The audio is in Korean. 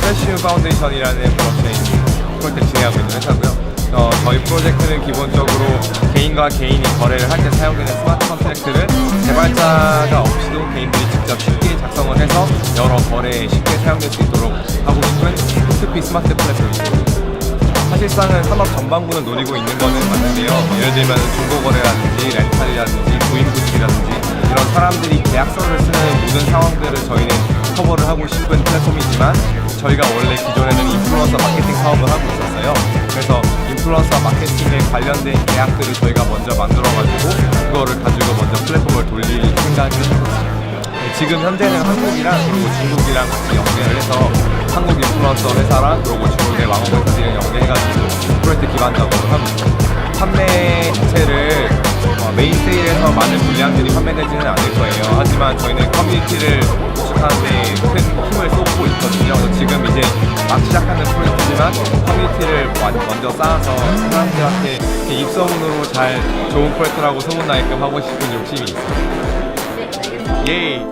플래시움 파운데이션이라는 블록체인 프로젝트 진행하고 있는 회사고요. 어, 저희 프로젝트는 기본적으로 개인과 개인이 거래를 할 때 사용되는 스마트 컨트랙트를 개발자가 없이도 개인들이 직접 쉽게 작성을 해서 여러 거래에 쉽게 사용될 수 있도록 하고 있는 P2P 스마트 플랫폼입니다. 사실상은 산업 전반부는 노리고 있는 거는 맞는데요. 예를 들면 중고거래라든지 렌탈이라든지 구인구직이라든지 이런 사람들이 계약서를 쓰는 모든 상황들을 저희는 커버를 하고 싶은 플랫폼이지만 저희가 원래 기존에는 인플루언서 마케팅 사업을 하고 있었어요. 그래서 인플루언서 마케팅에 관련된 계약들을 저희가 먼저 만들어가지고 그거를 가지고 먼저 플랫폼을 돌릴 생각을. 네, 지금 현재는 한국이랑 그리고 중국이랑 같이 연계를 해서 한국 인플루언서 회사랑 그리고 중국의 왕업 회사들이랑 연계해가지고 프로젝트 기반적으로 있어요. 판매 자체를 어, 메인 세일에서 많은 물량들이 판매되지는 않을 거예요. 하지만 저희는 커뮤니티를 구축하는 데 큰 프로젝트지만 커뮤니티를 완- 먼저 쌓아서 사람들한테 이렇게 입소문으로 잘 좋은 프로젝트라고 소문나게끔 하고 싶은 욕심이 있어요. 예이!